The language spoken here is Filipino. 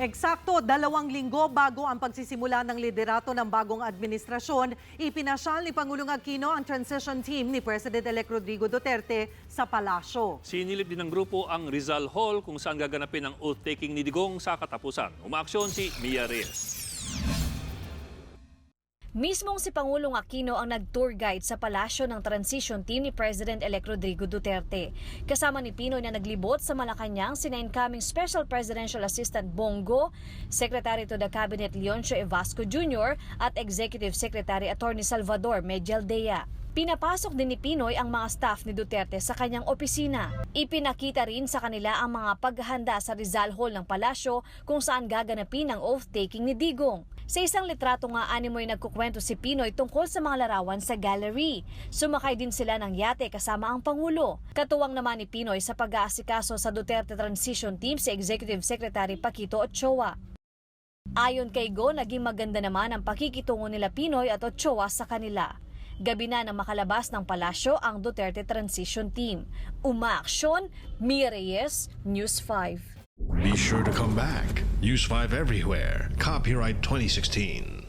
Eksakto dalawang linggo bago ang pagsisimula ng liderato ng bagong administrasyon, ipinasyal ni Pangulong Aquino ang transition team ni President-elect Rodrigo Duterte sa palasyo. Sinilip din ng grupo ang Rizal Hall kung saan gaganapin ang oath-taking ni Digong sa katapusan. Umaaksyon si Mia Reyes. Mismong si Pangulong Aquino ang nag-tour guide sa palasyo ng transition team ni President-elect Rodrigo Duterte. Kasama ni Pinoy na naglibot sa Malacanang sina incoming Special Presidential Assistant Bongo, Secretary to the Cabinet Leoncio Evasco Jr. at Executive Secretary Attorney Salvador Medialdea. Pinapasok din ni Pinoy ang mga staff ni Duterte sa kanyang opisina. Ipinakita rin sa kanila ang mga paghahanda sa Rizal Hall ng palasyo kung saan gaganapin ang oath-taking ni Digong. Sa isang litrato nga animoy nagkukwento si Pinoy tungkol sa mga larawan sa gallery. Sumakay din sila ng yate kasama ang Pangulo. Katuwang naman ni Pinoy sa pag-aasikaso sa Duterte Transition Team si Executive Secretary Paquito Ochoa. Ayon kay Go, naging maganda naman ang pakikitungo nila Pinoy at Ochoa sa kanila. Gabi na nang makalabas ng palasyo ang Duterte Transition Team. Umaaksyon, Mia Reyes, News 5. Be sure to come back. Use 5 everywhere. Copyright 2016.